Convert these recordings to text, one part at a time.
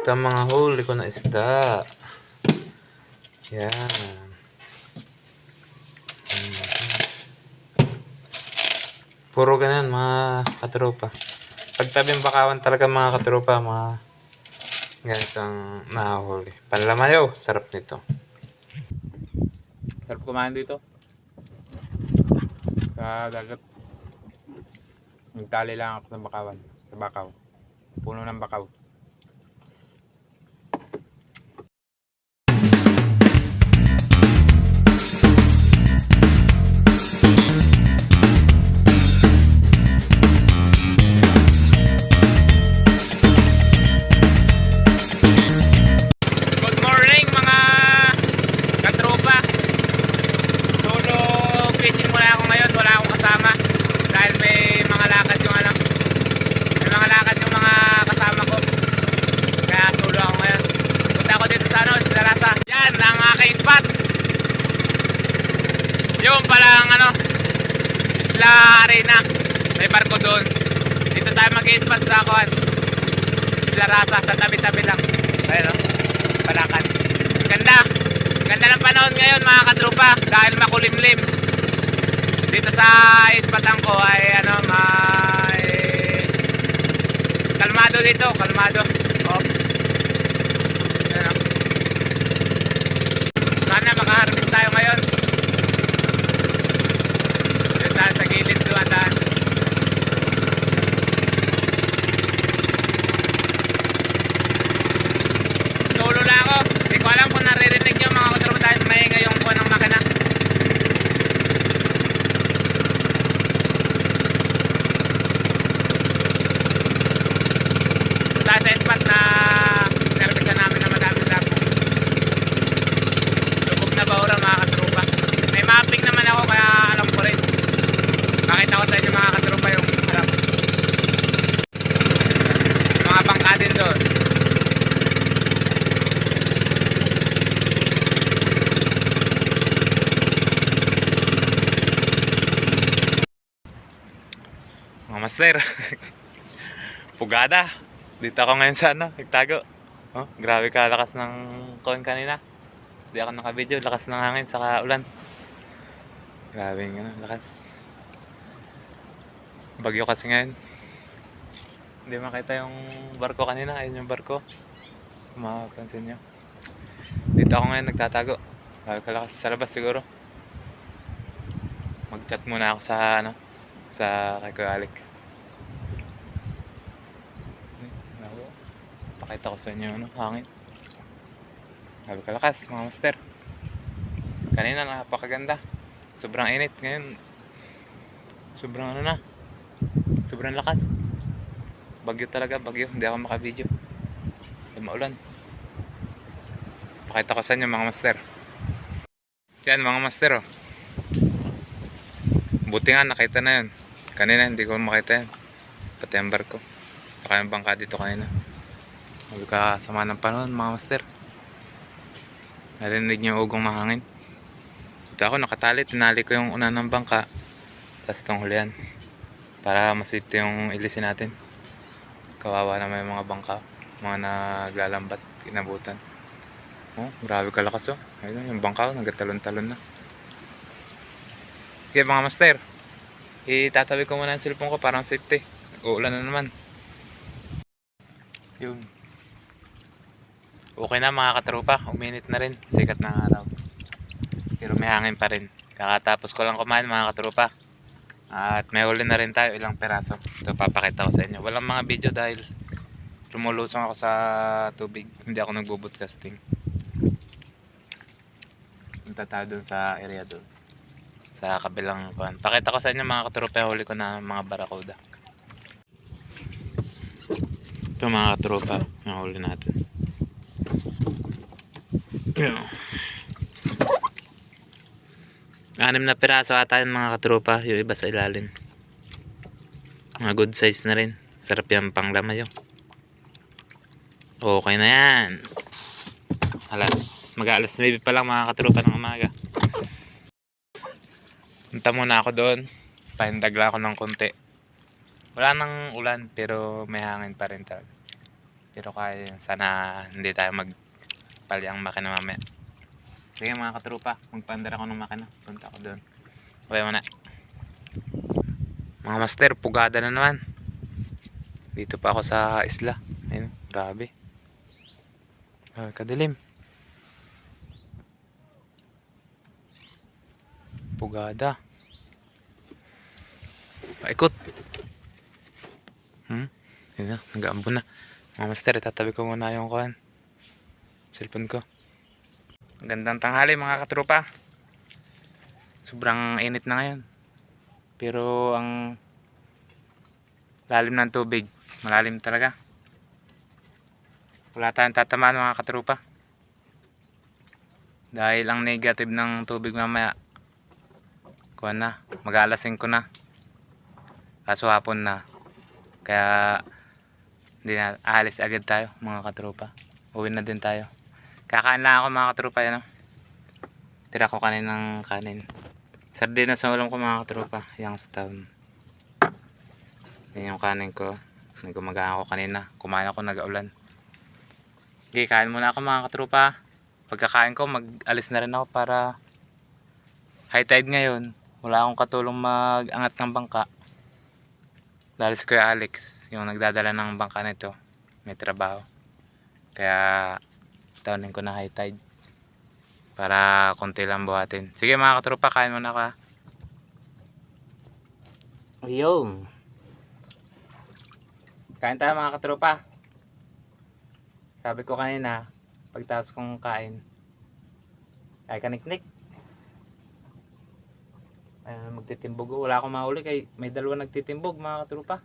Ito ang mga huli ko na isda. Yan. Mhm. Puro ganun mga katropa. Pagtabing bakawan talaga mga katropa, mga ganitong nahuli. Panlamayo, sarap nito. Sarap kumain dito. Sa dagat. Nagtali lang ako sa bakawan. Sa bakaw. Puno ng bakaw. Arena. May barko doon. Dito tayo mag-spot sa Kuan. Isla Rasa. Sa tabi-tabi lang. Ayun o. Palakan. Ganda. Ganda ng panahon ngayon mga katrupa dahil makulimlim. Dito sa ispatan ko ay ano, may kalmado dito, kalmado. Oh. Ano. Sana makaharvest tayo ngayon. Dito tayo sa gilid doon daan. Solo lang ako. Hindi ko alam kung naririnig nyo mga katropa dahil maingay yung po ng makina. Sa spot na service namin na madami lang. Lubog na baura mga katropa. May mapping naman ako kaya alam ko rin. Pakita ko sa inyo mga katropa yung alam. Mga bangka din doon. Mga master. Pugada. Dito ako ngayon sa ano, nagtago. Oh, grabe ka lakas ng kon kanina. Hindi ako naka-video, lakas ng hangin saka ulan. Grabe yung ano, lakas. Bagyo kasi ngayon. Hindi makita yung barko kanina, ayun yung barko. Mapapansin nyo. Dito ako ngayon nagtatago. Grabe ka lakas sa labas siguro. Mag-chat muna ako sa ano, sa kay Alex. Ako, pakita ko sa inyo ano, hangin. Sabi kalakas mga master. Kanina napakaganda. Sobrang init ngayon. Sobrang ano na. Sobrang lakas. Bagyo talaga, bagyo. Hindi ako makabideo. Maulan. Pakita ko sa inyo mga master. Yan mga master oh. Buti nga nakita na yun. Kanina hindi ko makita yan. Pati ang barko. Baka yung bangka dito kanina. Sabi ka sama ng panahon mga master. Narinig niyo yung ugong mahangin. Dito ako nakatali. Tinali ko yung una ng bangka. Tapos itong hulihan. Para masipte yung ilisin natin. Kawawa naman yung mga bangka. Mga naglalambat. Inabutan. Oh, grabe kalakas oh. Ayun, yung bangka, nagtalon-talon na. Okay mga master. Itatabi ko muna ang cellphone ko parang safety. Uulan na naman. Yun. Okay na mga katropa. Uminit na rin. Sikat ng araw. Pero may hangin pa rin. Kakatapos ko lang kumain mga katropa. At may huli na rin tayo ilang peraso. Ito papakita ko sa inyo. Walang mga video dahil lumulusong ako sa tubig. Hindi ako nagbubudcasting. Punta tayo dun sa area dun sa kabilang kuan. Pakita ko sa inyo mga katropa huli ko na mga barakuda. Ito mga katropa, yung huli natin. Yan. Anim na piraso ata yung mga katropa, yung iba sa ilalim. Mga good size na rin. Sarap yan pang lamayo. Okay na yan. Alas, mag-alas 9 pa lang mga katropa ng umaga. Punta muna ako doon. Pahindag lang ako ng konti. Wala nang ulan pero may hangin pa rin talaga. Pero kaya yun. Sana hindi tayo magpali ang makina mamaya. Sige mga katrupa, magpaandar ako ng makina. Punta ako doon. Okay muna. Mga master, pugada na naman. Dito pa ako sa isla. Ayun, grabe. Ah, kadilim. Pugada. Paikot. Hmm? Yun na, nag-aambon na. Mga master, itatabi ko muna yung kuhan. Cellphone ko. Magandang tanghali mga katropa. Sobrang init na ngayon. Pero ang lalim ng tubig, malalim talaga. Wala tayong tatamaan mga katropa. Dahil ang negative ng tubig mamaya, kuha na, mag-aalasing ko na. Kaso hapon na. Kaya hindi na aalis agad tayo mga katropa. Uwi na din tayo. Kakain lang ako mga katropa yan. oh. Tira ko kaninang kanin. Sardinas sa ulam ko mga katropa. Youngstown. Yan yung kanin ko. Nagumagahan ako kanina. Kumain ako nag-aulan. Okay, kain muna ako mga katropa. Pagkakain ko, mag-alis na rin ako para high tide ngayon. Wala akong katulong mag-angat ng bangka. Dahil si Kuya Alex, yung nagdadala ng bangka nito, may trabaho. Kaya, tawnin ko na high tide. Para konti lang buhatin. Sige mga katropa, kain muna ka. Ayun. Kain tayo mga katropa. Sabi ko kanina, pagtaas kong kain, ay kaniknik. Ay, magtitimbog. Wala akong mahuli kay may dalawa nagtitimbog mga katropa.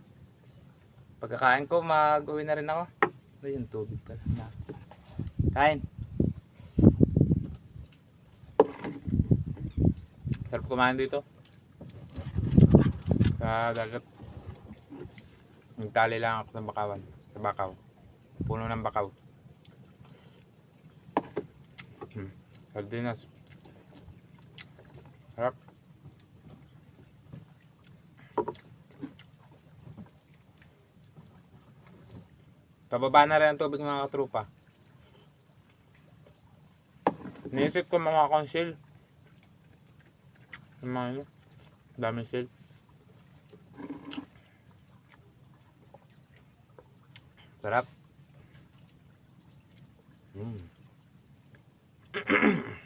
Pagkakain ko, mag-uwi na rin ako. Ayun, tubig pala. Na. Kain. Sarap kumain dito. Sa dagat. Nagtali lang ako sa bakawan. Sa bakaw. Puno ng bakaw. Hmm. Sardinas. Sarap. Pababa na rin ang tubig mga katrupa. Niisip ko mga conceal. Yung mga ano, daming seal. Sarap. Mm.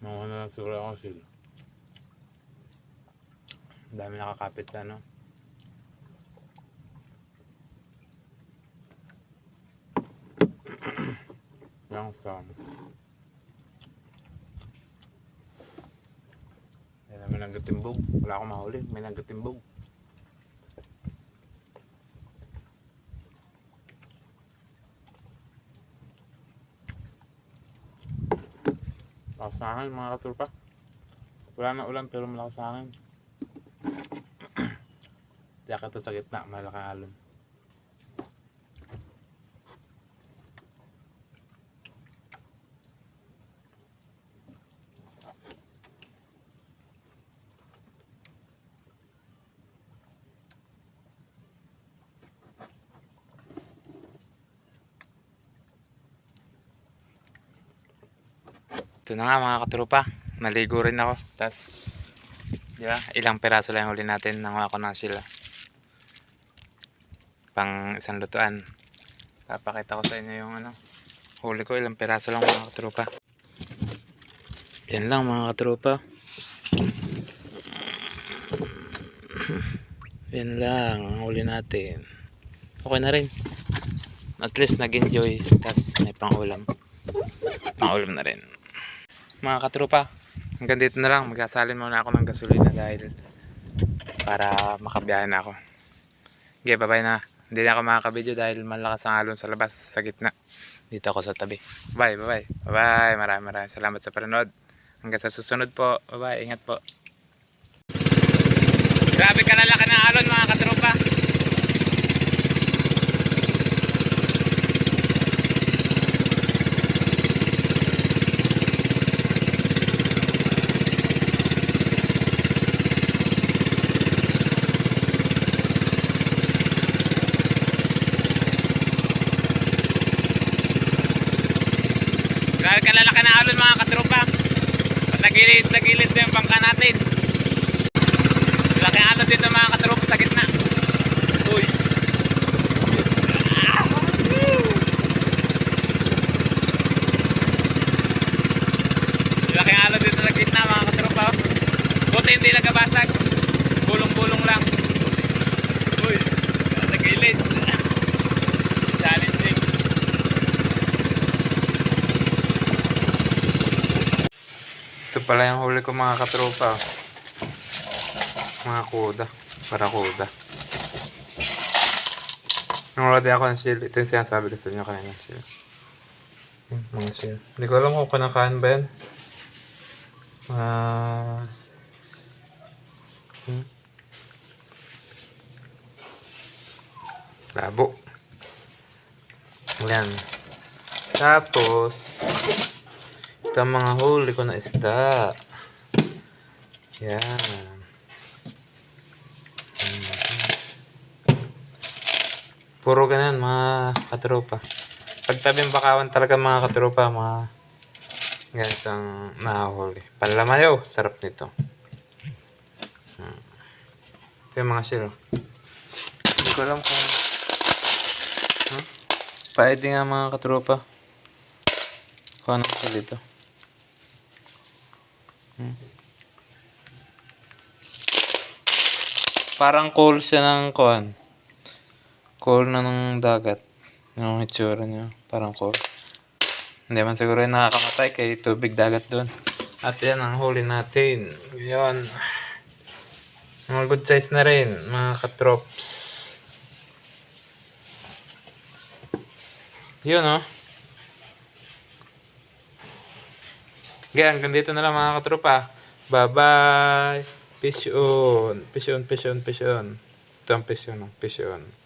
Mga na lang siguro ako. Ang dami nakakapit sa ano. Yung sa Yan naman nagatimbog. Wala akong mahuli. May nagatimbog. Lakas na hangin mga katurpa. Wala na ulan pero malakas na hangin. Kaya ka to sa gitna, malaking alon. Ito na nga mga katropa. Naligo rin ako. Tapos, di ba? Ilang peraso lang huli natin. Nanguha ko ng sila. Pang isang lutuan. Papakita ko sa inyo yung ano. Huli ko ilang peraso lang mga katropa. Yan lang mga katropa. Yan lang ang huli natin. Okay na rin. At least nag-enjoy. Tapos may pang ulam. Pang ulam na rin mga katropa hanggang dito na lang. Magsasalin muna ako ng gasolina dahil para makabiyahe ako. Okay bye bye na. Hindi na ako makakabideo dahil malakas ang alon sa labas sa gitna. Dito ako sa tabi. Bye bye bye bye maraming maraming salamat sa panonood. Hanggang sa susunod po. Bye bye ingat po. Grabe ka nalaki ng alon mga katropa Dahil kalalaki na alon mga katropa. Tagilid, tagilid na yung bangka natin. Laki alon dito mga katropa sa gitna. Uy. Laki alon dito sa gitna mga katropa. oh. Buti hindi nagabasag. Bulong-bulong lang. Uy. Sa gilid. Challenging. Ito pala yung huli ko mga katropa. Mga kuda. Para kuda. Nanguladi ako ng shield. Ito yung sinasabi ko sa inyo kanina. Shield. Yung Mga shield. Hindi ko alam kung kinakain ba yan. Ah... hmm. Labo. Yan. Tapos, ito ang mga huli ko na isda. Yan. Puro ganun, mga katropa. Pagtabing bakawan talaga mga katropa, mga ganitong nahuli. Panlamayo, sarap nito. Hmm. Ito yung mga shell. Hindi ko alam kung... Huh? Pwede nga mga katropa. Kung anong shell ito. Parang coal siya ng kuan. Coal na ng dagat. Yung itsura niya. Parang coal. Hindi man siguro yung nakakamatay kay tubig dagat doon. At yan ang huli natin. Yun. Mga good size na rin. Mga katrops. Yun oh. Okay, hanggang dito na lang mga katropa. Bye-bye. Fish on. Fish on, fish on. Ito ang. Fish on.